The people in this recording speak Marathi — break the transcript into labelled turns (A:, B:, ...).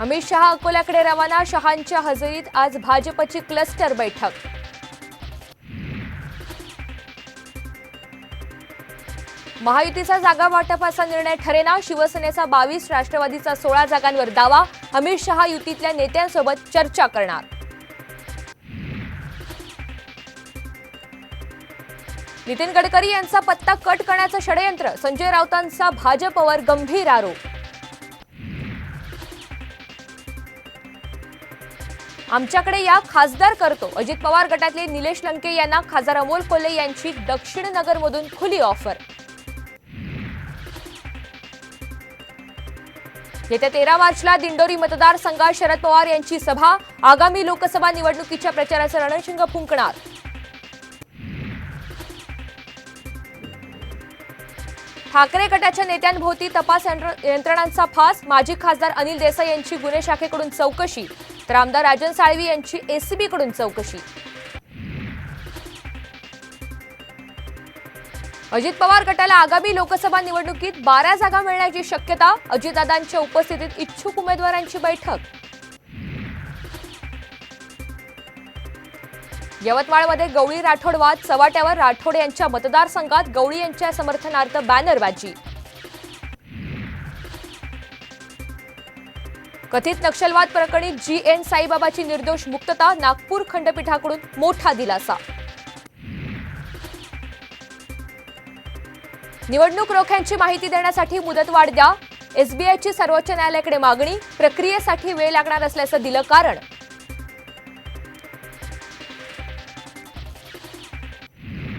A: अमित शहा अकोल्याकडे रवाना शहांच्या हजेरीत आज भाजपची क्लस्टर बैठक. महायुतीचा जागा वाटपाचा निर्णय ठरेना शिवसेनेचा बावीस राष्ट्रवादीचा सोळा जागांवर दावा अमित शहा युतीतल्या नेत्यांसोबत चर्चा करणार. नितीन गडकरी यांचा पत्ता कट करण्याचं षडयंत्र संजय राऊतांचा भाजपवर गंभीर आरोप. आमच्याकडे या खासदार करतो. अजित पवार गटातले निलेश लंके यांना खासदार अमोल कोल्हे यांची दक्षिण नगरमधून खुली ऑफर येत्या तेरा मार्चला दिंडोरी मतदारसंघात शरद पवार यांची सभा. आगामी लोकसभा निवडणुकीच्या प्रचाराचं रणशिंग फुंकणार. ठाकरे गटाच्या नेत्यांभोवती तपास यंत्रणांचा फास. माजी खासदार अनिल देसाई यांची गुन्हे शाखेकडून चौकशी. तर आमदार राजन साळवी यांची एसीबीकडून चौकशी. अजित पवार गटाला आगामी लोकसभा निवडणुकीत बारा जागा मिळण्याची शक्यता अजितदादांच्या उपस्थितीत इच्छुक उमेदवारांची बैठक. यवतमाळमध्ये गवळी राठोड वाद चव्हाट्यावर राठोड यांच्या मतदारसंघात गवळी यांच्या समर्थनार्थ बॅनरबाजी. कथित नक्षलवाद प्रकरणी जी एन साईबाबाची निर्दोष मुक्तता नागपूर खंडपीठाकडून मोठा दिलासा. निवडणूक रोख्यांची माहिती देण्यासाठी मुदतवाढ द्या. एसबीआयची सर्वोच्च न्यायालयाकडे मागणी. प्रक्रियेसाठी वेळ लागणार असल्याचं दिलं कारण.